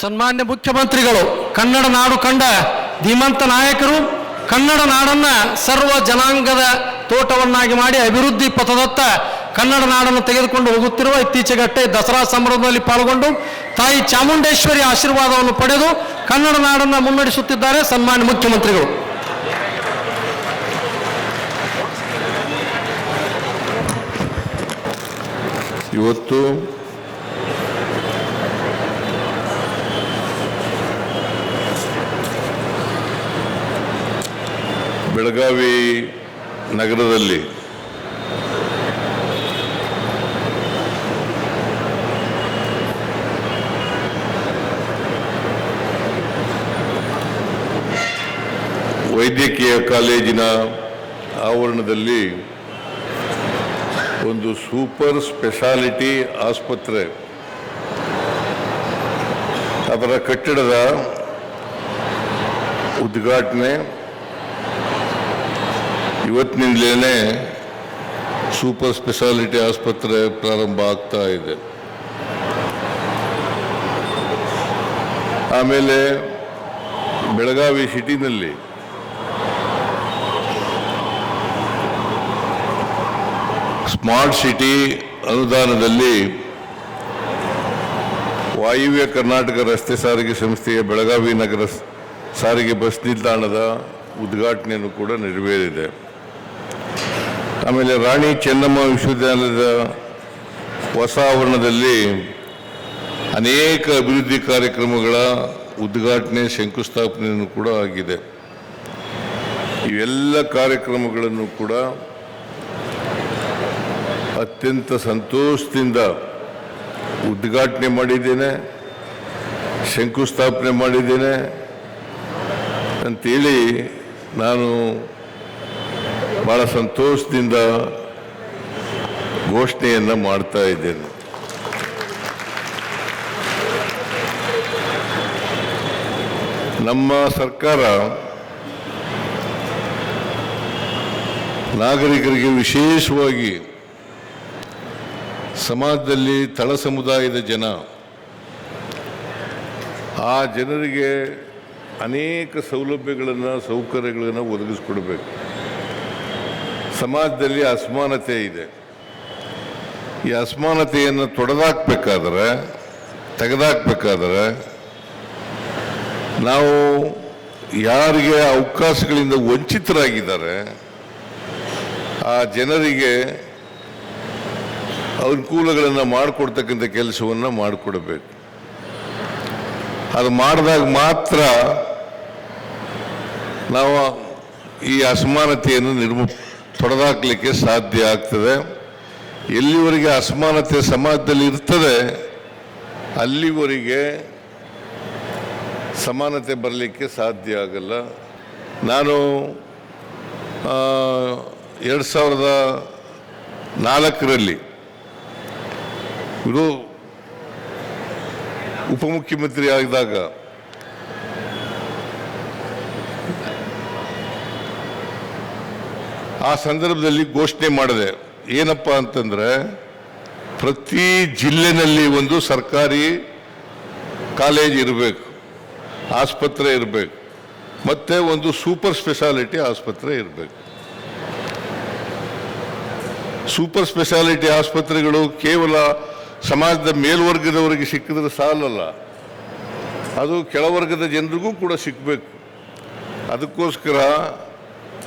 ಸನ್ಮಾನ್ಯ ಮುಖ್ಯಮಂತ್ರಿಗಳು, ಕನ್ನಡ ನಾಡು ಕಂಡ ಧೀಮಂತ ನಾಯಕರು, ಕನ್ನಡ ನಾಡನ್ನ ಸರ್ವ ಜನಾಂಗದ ತೋಟವನ್ನಾಗಿ ಮಾಡಿ ಅಭಿವೃದ್ಧಿ ಪಥದತ್ತ ಕನ್ನಡ ನಾಡನ್ನು ತೆಗೆದುಕೊಂಡು ಹೋಗುತ್ತಿರುವ ಇತ್ತೀಚೆಗಟ್ಟೆ ದಸರಾ ಸಂಭ್ರಮದಲ್ಲಿ ಪಾಲ್ಗೊಂಡು ತಾಯಿ ಚಾಮುಂಡೇಶ್ವರಿ ಆಶೀರ್ವಾದವನ್ನು ಪಡೆದು ಕನ್ನಡ ನಾಡನ್ನು ಮುನ್ನಡೆಸುತ್ತಿದ್ದಾರೆ ಸನ್ಮಾನ್ಯ ಮುಖ್ಯಮಂತ್ರಿಗಳು. ಇವತ್ತು ಬೆಳಗಾವಿ ನಗರದಲ್ಲಿ ವೈದ್ಯಕೀಯ ಕಾಲೇಜಿನ ಆವರಣದಲ್ಲಿ ಒಂದು ಸೂಪರ್ ಸ್ಪೆಷಾಲಿಟಿ ಆಸ್ಪತ್ರೆ. ಅದರ ಕಟ್ಟಡದ ಉದ್ಘಾಟನೆ ಇವತ್ತಿನಿಂದಲೇ ಸೂಪರ್ ಸ್ಪೆಷಾಲಿಟಿ ಆಸ್ಪತ್ರೆ ಪ್ರಾರಂಭ ಆಗ್ತಾ ಇದೆ. ಆಮೇಲೆ ಬೆಳಗಾವಿ ಸಿಟಿನಲ್ಲಿ ಸ್ಮಾರ್ಟ್ ಸಿಟಿ ಅನುದಾನದಲ್ಲಿ ವಾಯುವ್ಯ ಕರ್ನಾಟಕ ರಸ್ತೆ ಸಾರಿಗೆ ಸಂಸ್ಥೆಯ ಬೆಳಗಾವಿ ನಗರ ಸಾರಿಗೆ ಬಸ್ ನಿಲ್ದಾಣದ ಉದ್ಘಾಟನೆಯನ್ನು ಕೂಡ ನೆರವೇರಿದೆ. ಆಮೇಲೆ ರಾಣಿ ಚೆನ್ನಮ್ಮ ವಿಶ್ವವಿದ್ಯಾಲಯದ ಹೊಸ ಆವರಣದಲ್ಲಿ ಅನೇಕ ಅಭಿವೃದ್ಧಿ ಕಾರ್ಯಕ್ರಮಗಳ ಉದ್ಘಾಟನೆ, ಶಂಕುಸ್ಥಾಪನೆಯನ್ನು ಕೂಡ ಆಗಿದೆ. ಇವೆಲ್ಲ ಕಾರ್ಯಕ್ರಮಗಳನ್ನು ಕೂಡ ಅತ್ಯಂತ ಸಂತೋಷದಿಂದ ಉದ್ಘಾಟನೆ ಮಾಡಿದ್ದೇನೆ, ಶಂಕುಸ್ಥಾಪನೆ ಮಾಡಿದ್ದೇನೆ ಅಂತೇಳಿ ನಾನು ಭಾಳ ಸಂತೋಷದಿಂದ ಘೋಷಣೆಯನ್ನು ಮಾಡ್ತಾ ಇದ್ದೇನೆ. ನಮ್ಮ ಸರ್ಕಾರ ನಾಗರಿಕರಿಗೆ ವಿಶೇಷವಾಗಿ ಸಮಾಜದಲ್ಲಿ ತಳ ಸಮುದಾಯದ ಜನ, ಆ ಜನರಿಗೆ ಅನೇಕ ಸೌಲಭ್ಯಗಳನ್ನು, ಸೌಕರ್ಯಗಳನ್ನು ಒದಗಿಸ್ಕೊಡ್ಬೇಕು. ಸಮಾಜದಲ್ಲಿ ಅಸಮಾನತೆ ಇದೆ. ಈ ಅಸಮಾನತೆಯನ್ನು ತೊಡೆದಾಕ್ಬೇಕಾದ್ರೆ, ತೆಗೆದಾಕ್ಬೇಕಾದ್ರೆ, ನಾವು ಯಾರಿಗೆ ಅವಕಾಶಗಳಿಂದ ವಂಚಿತರಾಗಿದ್ದಾರೆ, ಆ ಜನರಿಗೆ ಅನುಕೂಲಗಳನ್ನು ಮಾಡಿಕೊಡ್ತಕ್ಕಂಥ ಕೆಲಸವನ್ನು ಮಾಡಿಕೊಡಬೇಕು. ಅದು ಮಾಡಿದಾಗ ಮಾತ್ರ ನಾವು ಈ ಅಸಮಾನತೆಯನ್ನು ನಿರ್ಮು, ತೊಡೆದಾಕ್ಲಿಕ್ಕೆ ಸಾಧ್ಯ ಆಗ್ತದೆ. ಎಲ್ಲಿವರೆಗೆ ಅಸಮಾನತೆ ಸಮಾಜದಲ್ಲಿ ಇರ್ತದೆ, ಅಲ್ಲಿವರೆಗೆ ಸಮಾನತೆ ಬರಲಿಕ್ಕೆ ಸಾಧ್ಯ ಆಗಲ್ಲ. ನಾನು ಎರಡು ಸಾವಿರದ ನಾಲ್ಕರಲ್ಲಿ ಇವರು ಉಪಮುಖ್ಯಮಂತ್ರಿ ಆಗಿದಾಗ ಆ ಸಂದರ್ಭದಲ್ಲಿ ಘೋಷಣೆ ಮಾಡಿದೆ. ಏನಪ್ಪ ಅಂತಂದ್ರೆ, ಪ್ರತಿ ಜಿಲ್ಲೆನಲ್ಲಿ ಒಂದು ಸರ್ಕಾರಿ ಕಾಲೇಜ್ ಇರಬೇಕು, ಆಸ್ಪತ್ರೆ ಇರಬೇಕು, ಮತ್ತೆ ಒಂದು ಸೂಪರ್ ಸ್ಪೆಷಾಲಿಟಿ ಆಸ್ಪತ್ರೆ ಇರಬೇಕು. ಸೂಪರ್ ಸ್ಪೆಷಾಲಿಟಿ ಆಸ್ಪತ್ರೆಗಳು ಕೇವಲ ಸಮಾಜದ ಮೇಲ್ವರ್ಗದವರಿಗೆ ಸಿಕ್ಕಿದ್ರೆ ಸಾಲಲ್ಲ. ಅದು ಕೆಳವರ್ಗದ ಜನರಿಗೂ ಕೂಡ ಸಿಕ್ಕಬೇಕು ಅದಕ್ಕೋಸ್ಕರ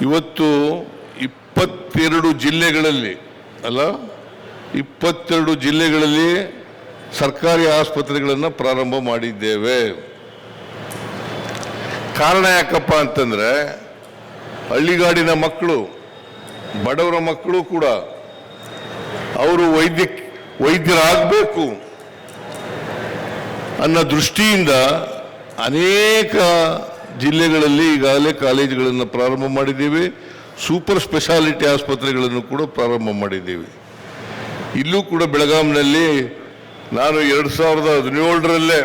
ಇವತ್ತು ಇಪ್ಪತ್ತೆರಡು ಜಿಲ್ಲೆಗಳಲ್ಲಿ, ಅಲ್ಲ? ಇಪ್ಪತ್ತೆರಡು ಜಿಲ್ಲೆಗಳಲ್ಲಿ ಸರ್ಕಾರಿ ಆಸ್ಪತ್ರೆಗಳನ್ನು ಪ್ರಾರಂಭ ಮಾಡಿದ್ದೇವೆ. ಕಾರಣ ಯಾಕಪ್ಪ ಅಂತಂದರೆ, ಹಳ್ಳಿಗಾಡಿನ ಮಕ್ಕಳು, ಬಡವರ ಮಕ್ಕಳು ಕೂಡ, ಅವರು ವೈದ್ಯ ವೈದ್ಯರಾಗಬೇಕು ಅನ್ನೋ ದೃಷ್ಟಿಯಿಂದ ಅನೇಕ ಜಿಲ್ಲೆಗಳಲ್ಲಿ ಈಗಾಗಲೇ ಕಾಲೇಜುಗಳನ್ನು ಪ್ರಾರಂಭ ಮಾಡಿದ್ದೀವಿ. ಸೂಪರ್ ಸ್ಪೆಷಾಲಿಟಿ ಆಸ್ಪತ್ರೆಗಳನ್ನು ಕೂಡ ಪ್ರಾರಂಭ ಮಾಡಿದ್ದೀವಿ. ಇಲ್ಲೂ ಕೂಡ ಬೆಳಗಾಂನಲ್ಲಿ ನಾನು ಎರಡು ಸಾವಿರದ ಹದಿನೇಳರಲ್ಲೇ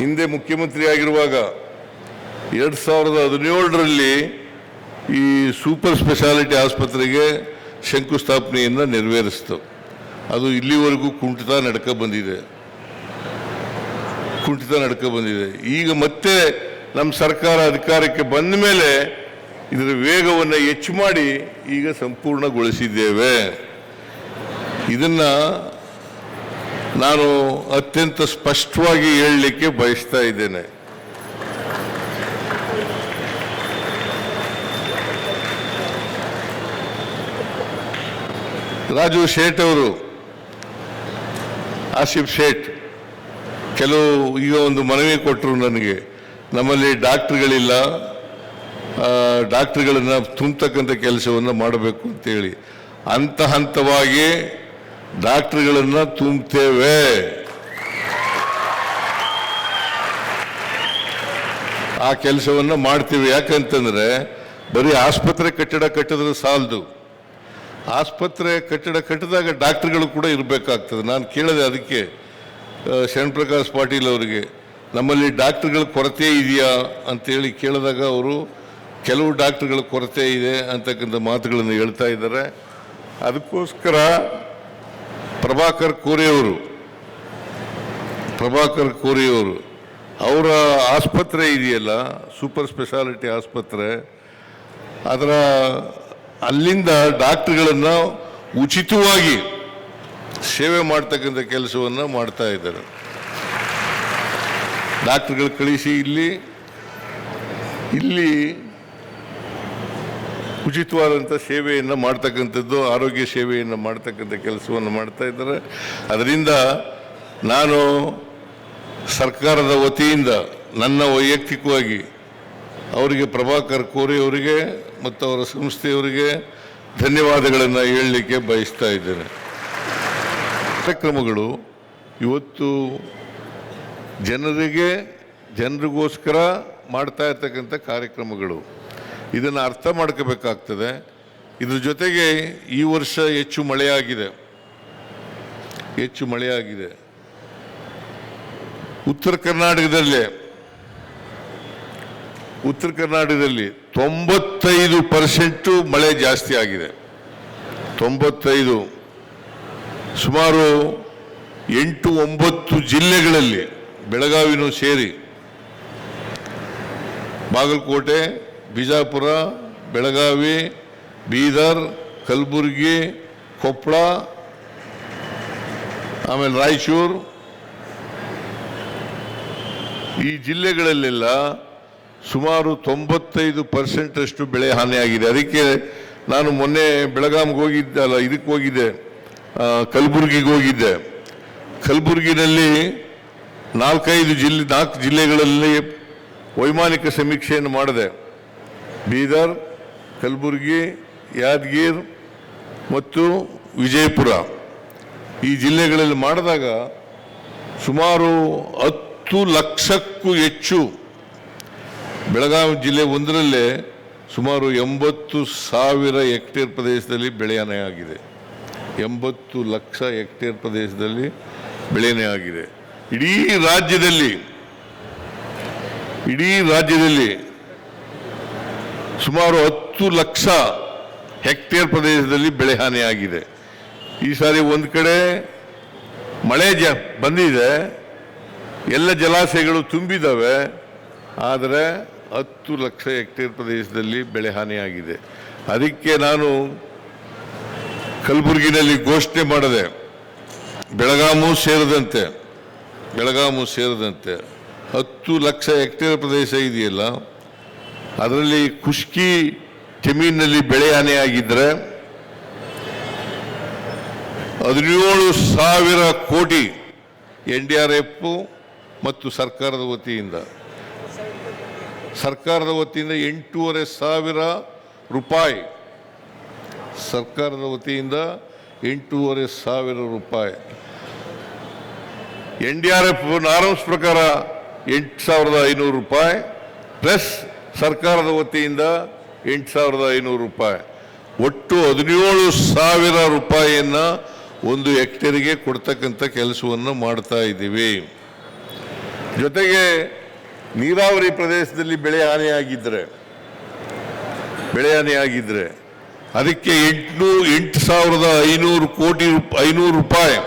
ಹಿಂದೆ ಮುಖ್ಯಮಂತ್ರಿ ಆಗಿರುವಾಗ ಎರಡು ಸಾವಿರದ ಹದಿನೇಳರಲ್ಲಿ ಈ ಸೂಪರ್ ಸ್ಪೆಷಾಲಿಟಿ ಆಸ್ಪತ್ರೆಗೆ ಶಂಕುಸ್ಥಾಪನೆಯನ್ನು ನೆರವೇರಿಸ್ತು. ಅದು ಇಲ್ಲಿವರೆಗೂ ಕುಂಠಿತ ನಡ್ಕ ಬಂದಿದೆ. ಕುಂಠಿತ ನಡ್ಕ ಬಂದಿದೆ. ಈಗ ಮತ್ತೆ ನಮ್ಮ ಸರ್ಕಾರ ಅಧಿಕಾರಕ್ಕೆ ಬಂದ ಮೇಲೆ ಇದರ ವೇಗವನ್ನು ಹೆಚ್ಚು ಮಾಡಿ ಈಗ ಸಂಪೂರ್ಣಗೊಳಿಸಿದ್ದೇವೆ. ಇದನ್ನ ನಾನು ಅತ್ಯಂತ ಸ್ಪಷ್ಟವಾಗಿ ಹೇಳಲಿಕ್ಕೆ ಬಯಸ್ತಾ ಇದ್ದೇನೆ. ರಾಜು ಶೇಟ್ ಅವರು, ಆಸಿಫ್ ಶೇಟ್, ಕೆಲವು ಈಗ ಒಂದು ಮನವಿ ಕೊಟ್ಟರು ನನಗೆ. ನಮ್ಮಲ್ಲಿ ಡಾಕ್ಟ್ರುಗಳಿಲ್ಲ. ಡಾಕ್ಟ್ರುಗಳನ್ನು ತುಂಬತಕ್ಕಂಥ ಕೆಲಸವನ್ನು ಮಾಡಬೇಕು ಅಂತೇಳಿ. ಹಂತ ಹಂತವಾಗಿ ಡಾಕ್ಟ್ರುಗಳನ್ನು ತುಂಬ್ತೇವೆ ಆ ಕೆಲಸವನ್ನು ಮಾಡ್ತೀವಿ. ಯಾಕಂತಂದರೆ ಬರೀ ಆಸ್ಪತ್ರೆ ಕಟ್ಟಡ ಕಟ್ಟಿದ್ರೆ ಸಾಲದು. ಆಸ್ಪತ್ರೆ ಕಟ್ಟಡ ಕಟ್ಟಿದಾಗ ಡಾಕ್ಟರ್ಗಳು ಕೂಡ ಇರಬೇಕಾಗ್ತದೆ. ನಾನು ಕೇಳಿದೆ ಅದಕ್ಕೆ ಶರಣಪ್ರಕಾಶ್ ಶರಣ್ ಪ್ರಕಾಶ್ ಪಾಟೀಲ್ ಅವರಿಗೆ, ನಮ್ಮಲ್ಲಿ ಡಾಕ್ಟರ್ಗಳ ಕೊರತೆ ಇದೆಯಾ ಅಂತೇಳಿ ಕೇಳಿದಾಗ ಅವರು, ಕೆಲವು ಡಾಕ್ಟರ್ಗಳ ಕೊರತೆ ಇದೆ ಅಂತಕ್ಕಂಥ ಮಾತುಗಳನ್ನು ಹೇಳ್ತಾ ಇದ್ದಾರೆ. ಅದಕ್ಕೋಸ್ಕರ ಪ್ರಭಾಕರ್ ಕೋರೆಯವರು ಪ್ರಭಾಕರ್ ಕೋರೆಯವರು ಅವರ ಆಸ್ಪತ್ರೆ ಇದೆಯಲ್ಲ, ಸೂಪರ್ ಸ್ಪೆಷಾಲಿಟಿ ಆಸ್ಪತ್ರೆ, ಅದರ ಅಲ್ಲಿಂದ ಡಾಕ್ಟ್ರುಗಳನ್ನು ಉಚಿತವಾಗಿ ಸೇವೆ ಮಾಡ್ತಕ್ಕಂಥ ಕೆಲಸವನ್ನು ಮಾಡ್ತಾ ಇದ್ದಾರೆ. ಡಾಕ್ಟರ್ಗಳು ಕಳಿಸಿ ಇಲ್ಲಿ ಇಲ್ಲಿ ಉಚಿತವಾದಂಥ ಸೇವೆಯನ್ನು ಮಾಡ್ತಕ್ಕಂಥದ್ದು, ಆರೋಗ್ಯ ಸೇವೆಯನ್ನು ಮಾಡ್ತಕ್ಕಂಥ ಕೆಲಸವನ್ನು ಮಾಡ್ತಾ ಇದ್ದಾರೆ. ಅದರಿಂದ ನಾನು ಸರ್ಕಾರದ ವತಿಯಿಂದ ನನ್ನ ವೈಯಕ್ತಿಕವಾಗಿ ಅವರಿಗೆ ಪ್ರಭಾಕರ್ ಕೋರಿ ಅವರಿಗೆ ಮತ್ತು ಅವರ ಸಂಸ್ಥೆಯವರಿಗೆ ಧನ್ಯವಾದಗಳನ್ನು ಹೇಳಲಿಕ್ಕೆ ಬಯಸ್ತಾ ಇದ್ದೇನೆ. ಕಾರ್ಯಕ್ರಮಗಳು ಇವತ್ತು ಜನರಿಗೆ, ಜನರಿಗೋಸ್ಕರ ಮಾಡ್ತಾ ಇರ್ತಕ್ಕಂಥ ಕಾರ್ಯಕ್ರಮಗಳು. ಇದನ್ನು ಅರ್ಥ ಮಾಡ್ಕೋಬೇಕಾಗ್ತದೆ. ಇದ್ರ ಜೊತೆಗೆ ಈ ವರ್ಷ ಹೆಚ್ಚು ಮಳೆಯಾಗಿದೆ. ಹೆಚ್ಚು ಮಳೆಯಾಗಿದೆ. ಉತ್ತರ ಕರ್ನಾಟಕದಲ್ಲೇ ಉತ್ತರ ಕರ್ನಾಟಕದಲ್ಲಿ ತೊಂಬತ್ತೈದು ಪರ್ಸೆಂಟು ಮಳೆ ಜಾಸ್ತಿ ಆಗಿದೆ. ತೊಂಬತ್ತೈದು, ಸುಮಾರು ಎಂಟು ಒಂಬತ್ತು ಜಿಲ್ಲೆಗಳಲ್ಲಿ ಬೆಳಗಾವಿನೂ ಸೇರಿ ಬಾಗಲಕೋಟೆ, ಬಿಜಾಪುರ, ಬೆಳಗಾವಿ, ಬೀದರ್, ಕಲಬುರಗಿ ಕೊಪ್ಪಳ ಆಮೇಲೆ ರಾಯಚೂರು. ಈ ಜಿಲ್ಲೆಗಳಲ್ಲೆಲ್ಲ ಸುಮಾರು ತೊಂಬತ್ತೈದು ಪರ್ಸೆಂಟ್ ಅಷ್ಟು ಬೆಳೆ ಹಾನಿಯಾಗಿದೆ. ಅದಕ್ಕೆ ನಾನು ಮೊನ್ನೆ ಬೆಳಗಾಮ್ಗೆ ಹೋಗಿದ್ದೆ, ಅಲ್ಲ ಇದಕ್ಕೆ ಹೋಗಿದ್ದೆ ಕಲಬುರಗಿಗೆ ಹೋಗಿದ್ದೆ. ಕಲಬುರಗಿನಲ್ಲಿ ನಾಲ್ಕೈದು ಜಿಲ್ಲೆ, ನಾಲ್ಕು ಜಿಲ್ಲೆಗಳಲ್ಲಿ ವೈಮಾನಿಕ ಸಮೀಕ್ಷೆಯನ್ನು ಮಾಡಿದೆ. ಬೀದರ್, ಕಲಬುರಗಿ, ಯಾದಗಿರ್ ಮತ್ತು ವಿಜಯಪುರ. ಈ ಜಿಲ್ಲೆಗಳಲ್ಲಿ ಮಾಡಿದಾಗ ಸುಮಾರು ಹತ್ತು ಲಕ್ಷಕ್ಕೂ ಹೆಚ್ಚು ಬೆಳಗಾವಿ ಜಿಲ್ಲೆ ಒಂದರಲ್ಲೇ ಸುಮಾರು ಎಂಬತ್ತು ಸಾವಿರ ಹೆಕ್ಟೇರ್ ಪ್ರದೇಶದಲ್ಲಿ ಬೆಳೆಯನೆ ಆಗಿದೆ. ಎಂಬತ್ತು ಲಕ್ಷ ಹೆಕ್ಟೇರ್ ಪ್ರದೇಶದಲ್ಲಿ ಬೆಳೆಯನೆ ಆಗಿದೆ. ಇಡೀ ರಾಜ್ಯದಲ್ಲಿ ಇಡೀ ರಾಜ್ಯದಲ್ಲಿ ಸುಮಾರು ಹತ್ತು ಲಕ್ಷ ಹೆಕ್ಟೇರ್ ಪ್ರದೇಶದಲ್ಲಿ ಬೆಳೆ ಹಾನಿಯಾಗಿದೆ ಈ ಸಾರಿ ಒಂದು ಕಡೆ ಮಳೆ ಜ ಬಂದಿದೆ. ಎಲ್ಲ ಜಲಾಶಯಗಳು ತುಂಬಿದ್ದಾವೆ. ಆದರೆ ಹತ್ತು ಲಕ್ಷ ಹೆಕ್ಟೇರ್ ಪ್ರದೇಶದಲ್ಲಿ ಬೆಳೆ ಹಾನಿಯಾಗಿದೆ. ಅದಕ್ಕೆ ನಾನು ಕಲಬುರಗಿನಲ್ಲಿ ಘೋಷಣೆ ಮಾಡಿದೆ, ಬೆಳಗಾಮು ಸೇರಿದಂತೆ ಬೆಳಗಾಮು ಸೇರಿದಂತೆ ಹತ್ತು ಲಕ್ಷ ಹೆಕ್ಟೇರ್ ಪ್ರದೇಶ ಇದೆಯಲ್ಲ, ಅದರಲ್ಲಿ ಖುಷ್ಕಿ ಜಮೀನಿನಲ್ಲಿ ಬೆಳೆ ಹಾನಿಯಾಗಿದ್ದರೆ ಹದಿನೇಳು ಸಾವಿರ ಕೋಟಿ ಎನ್ ಡಿ ಆರ್ ಎಫ್ ಮತ್ತು ಸರ್ಕಾರದ ವತಿಯಿಂದ ಸರ್ಕಾರದ ವತಿಯಿಂದ ಎಂಟೂವರೆ ಸಾವಿರ ರೂಪಾಯಿ. ಸರ್ಕಾರದ ವತಿಯಿಂದ ಎಂಟೂವರೆ ಸಾವಿರ ರೂಪಾಯಿ. N D R F norms ಪ್ರಕಾರ ಎಂಟು ಸಾವಿರದ ಐನೂರು ರೂಪಾಯಿ, ಪ್ಲಸ್ ಸರ್ಕಾರದ ವತಿಯಿಂದ ಎಂಟು ಸಾವಿರದ ಐನೂರು ರೂಪಾಯಿ. ಒಟ್ಟು ಹದಿನೇಳು ಸಾವಿರ ರೂಪಾಯಿಯನ್ನ ಒಂದು ಹೆಕ್ಟೇರಿಗೆ ಕೊಡ್ತಕ್ಕಂಥ ಕೆಲಸವನ್ನು ಮಾಡ್ತಾ ಇದ್ದೀವಿ. ಜೊತೆಗೆ ನೀರಾವರಿ ಪ್ರದೇಶದಲ್ಲಿ ಬೆಳೆ ಹಾನಿಯಾಗಿದ್ದರೆ ಬೆಳೆ ಹಾನಿಯಾಗಿದ್ದರೆ ಅದಕ್ಕೆ ಎಂಟುನೂ, ಎಂಟು ಸಾವಿರದ ಐನೂರು ಕೋಟಿ ರೂಪ, ಐನೂರು ರೂಪಾಯಿ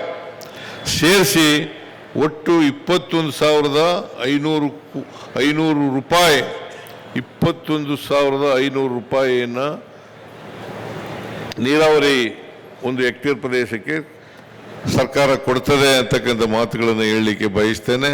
ಸೇರಿಸಿ ಒಟ್ಟು ಇಪ್ಪತ್ತೊಂದು ಸಾವಿರದ ಐನೂರು ಐನೂರು ರೂಪಾಯಿ, ಇಪ್ಪತ್ತೊಂದು ಸಾವಿರದ ಐನೂರು ರೂಪಾಯಿಯನ್ನು ನೀರಾವರಿ ಒಂದು ಹೆಕ್ಟೇರ್ ಪ್ರದೇಶಕ್ಕೆ ಸರ್ಕಾರ ಕೊಡ್ತದೆ ಅಂತಕ್ಕಂಥ ಮಾತುಗಳನ್ನು ಹೇಳಲಿಕ್ಕೆ ಬಯಸ್ತೇನೆ.